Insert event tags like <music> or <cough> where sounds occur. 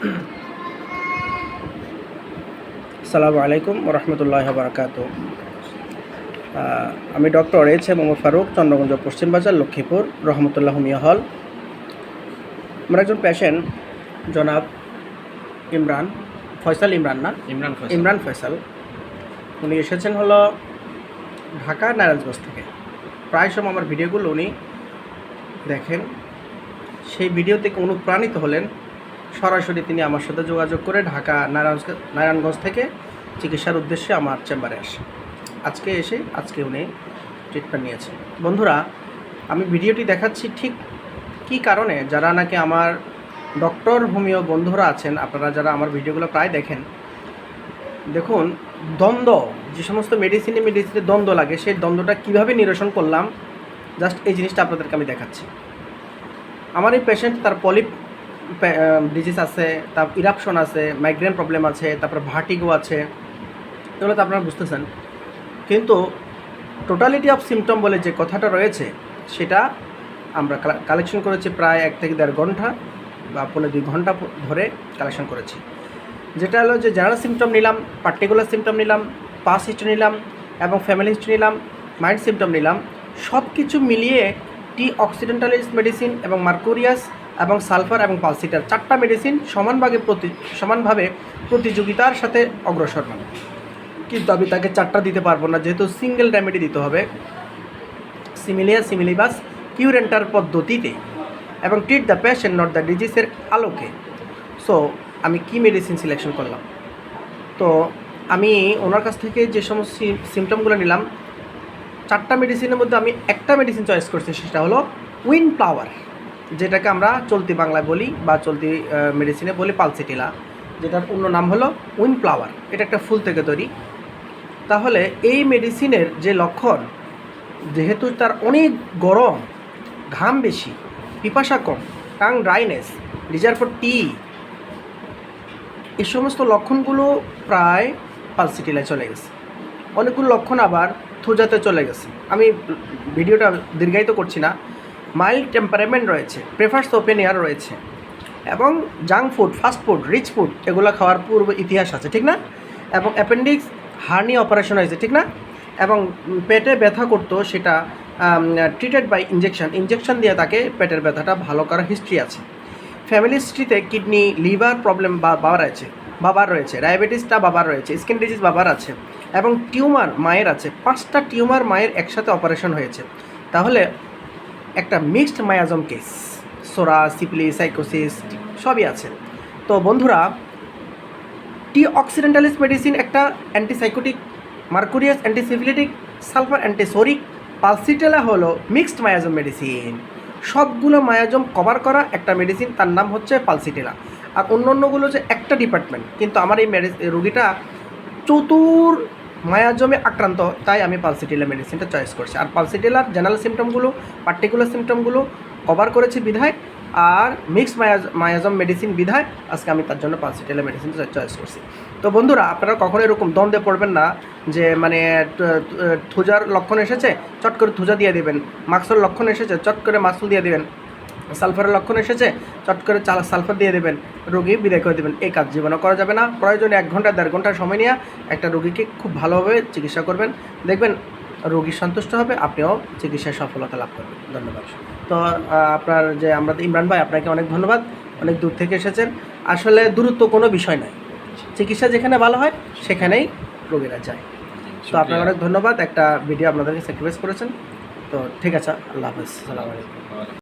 <clears throat> আসসালামু আলাইকুম রহমতুল্লাহ বারকাত আমি doctor H M Mohammad Faruk Chandraganj Paschim Bazar Lakshmipur Rahmatullah Miah হল। আমার একজন পেশেন্ট জনাব ইমরান ফয়সাল ইমরান না? ইমরান ইমরান ফয়সাল। উনি এসেছেন হলো ঢাকা নারায়ণগঞ্জ থেকে। প্রায় সময় আমার ভিডিওগুলো উনি দেখেন। সেই ভিডিও থেকে অনুপ্রাণিত হলেন সরাসরি তিনি আমার সাথে যোগাযোগ করে ঢাকা নারায়ণগঞ্জ নারায়ণগঞ্জ থেকে চিকিৎসার উদ্দেশ্যে আমার চেম্বারে আসে আজকে এসে, আজকে উনি ট্রিটমেন্ট নিয়েছেন। বন্ধুরা, আমি ভিডিওটি দেখাচ্ছি ঠিক কি কারণে? যারা নাকি আমার ডক্টর হোমিও বন্ধুরা আছেন, আপনারা যারা আমার ভিডিওগুলো প্রায় দেখেন, দেখুন, দ্বন্দ্ব, যে সমস্ত মেডিসিনে মেডিসিনে দ্বন্দ্ব লাগে, সেই দ্বন্দ্বটা কীভাবে নিরসন করলাম জাস্ট এই জিনিসটা আপনাদেরকে আমি দেখাচ্ছি। আমার এই পেশেন্ট তার পলিপ ডিজিজ আছে তার ইরাপশন আছে মাইগ্রেন প্রবলেম আছে, তারপর ভার্টিগো আছে, এগুলো তো আপনারা বুঝতেছেন। কিন্তু টোটালিটি অফ সিমটম বলে যে কথাটা রয়েছে, সেটা আমরা কালেকশন করেছি প্রায় এক থেকে দেড় ঘণ্টা বা পনেরো দুই ঘণ্টা ধরে কালেকশন করেছি। যেটা হলো যে জেনারেল সিমটম নিলাম পার্টিকুলার সিমটম নিলাম পাস হিস্ট্রি নিলাম এবং ফ্যামিলি হিস্ট্রি নিলাম মাইন্ড সিমটম নিলাম সব কিছু মিলিয়ে টি অক্সিডেন্টালিস মেডিসিন এবং মার্কুরিয়াস এবং সালফার এবং পালসিটার চারটা মেডিসিন সমানভাবে প্রতি সমানভাবে প্রতিযোগিতার সাথে অগ্রসর মানে কিন্তু আমি তাকে চারটা দিতে পারব না, যেহেতু সিঙ্গেল রেমেডি দিতে হবে। সিমিলিয়া সিমিলিবাস কিউরেন্টার পদ্ধতিতে এবং treat the patient not the ডিজিজের আলোকে। সো আমি কি মেডিসিন সিলেকশন করলাম? তো আমি ওনার কাছ থেকে যে সমস্ত সিমটমগুলো নিলাম, চারটা মেডিসিনের মধ্যে আমি একটা মেডিসিন চয়েস করছি, সেটা হলো উইন ফ্লাওয়ার যেটাকে আমরা চলতি বাংলায় বলি বা চলতি মেডিসিনে বলি পালসিটিলা, যেটার অন্য নাম হলো উইন ফ্লাওয়ার এটা একটা ফুল থেকে তৈরি। তাহলে এই মেডিসিনের যে লক্ষণ, যেহেতু তার অনেক গরম, ঘাম বেশি, পিপাসা কম, tongue dryness desire for tea এই সমস্ত লক্ষণগুলো প্রায় পালসিটিলায় চলে গেছে। অনেকগুলো লক্ষণ আবার থুজাতে চলে গেছে। আমি ভিডিওটা দীর্ঘায়িত করছি না। মাইল্ড টেম্পারামেন্ট রয়েছে, প্রেফার্স ওপেন এয়ার রয়েছে এবং junk food, fast food, rich food এগুলো খাওয়ার পূর্ব ইতিহাস আছে, ঠিক না? এবং অ্যাপেন্ডিক্স, হার্নি অপারেশন হয়েছে, ঠিক না? এবং পেটে ব্যথা করতো সেটা ট্রিটেড বাই ইঞ্জেকশন ইঞ্জেকশন দিয়ে তাকে পেটের ব্যথাটা ভালো করার হিস্ট্রি আছে। ফ্যামিলি হিস্ট্রিতে কিডনি লিভার প্রবলেম বা বাবার আছে, বাবার রয়েছে ডায়াবেটিসটা বাবার রয়েছে স্কিন ডিজিজ বাবার আছে এবং টিউমার মায়ের আছে, পাঁচটা টিউমার মায়ের একসাথে অপারেশন হয়েছে। তাহলে একটা মিক্সড মায়াজম কেস সোরা সিপলি সাইকোসিস, সবই আছে। তো বন্ধুরা, টি অক্সিডেন্টালিস মেডিসিন একটা antipsychotic, mercurius antisyphilitic, sulphur antipsoric, pulsatilla হলো মিক্সড মায়াজম মেডিসিন। সবগুলো মায়াজম কভার করা একটা মেডিসিন, তার নাম হচ্ছে পালসিটেলা। আর অন্য অন্যগুলো যে একটা ডিপার্টমেন্ট, কিন্তু আমার এই রুগীটা চতুর মায়াজমে আক্রান্ত, তাই আমি পালসিটিলা মেডিসিনটা চয়েস করছি। আর পালসিটিলার জেনারেল সিমটমগুলো পার্টিকুলার সিমটমগুলো কভার করেছি বিধায়, আর মিক্স মায়াজ মায়াজম মেডিসিন বিধায় আজকে আমি তার জন্য পালসিটিলা মেডিসিন চয়েস করছি। তো বন্ধুরা, আপনারা কখনো এরকম দ্বন্দ্বে পড়বেন না যে মানে থুজার লক্ষণ এসেছে, চট করে থুজা দিয়ে দেবেন। মাক্সের লক্ষণ এসেছে, চট করে মাসুল দিয়ে দেবেন। সালফারের লক্ষণ এসেছে চট করে চাল সালফার দিয়ে দেবেন রোগী বিদায় করে দেবেন। এই কাজ জীবনও করা যাবে না। প্রয়োজনে এক ঘণ্টা দেড় ঘণ্টা সময় নিয়ে একটা রোগীকে খুব ভালোভাবে চিকিৎসা করবেন। দেখবেন রোগী সন্তুষ্ট হবে আপনিও চিকিৎসায় সফলতা লাভ করবেন। ধন্যবাদ। তো আপনার যে আমরা ইমরান ভাই আপনাকে অনেক ধন্যবাদ। অনেক দূর থেকে এসেছেন। আসলে দূরত্ব কোনো বিষয় নয়। চিকিৎসা যেখানে ভালো হয় সেখানেই রোগীরা যায়। তো আপনাকে অনেক ধন্যবাদ। একটা ভিডিও আপনাদেরকে স্যাক্রিফাইস করেছেন। তো ঠিক আছে আল্লাহ হাফেজ। সালাম আলাইকুম।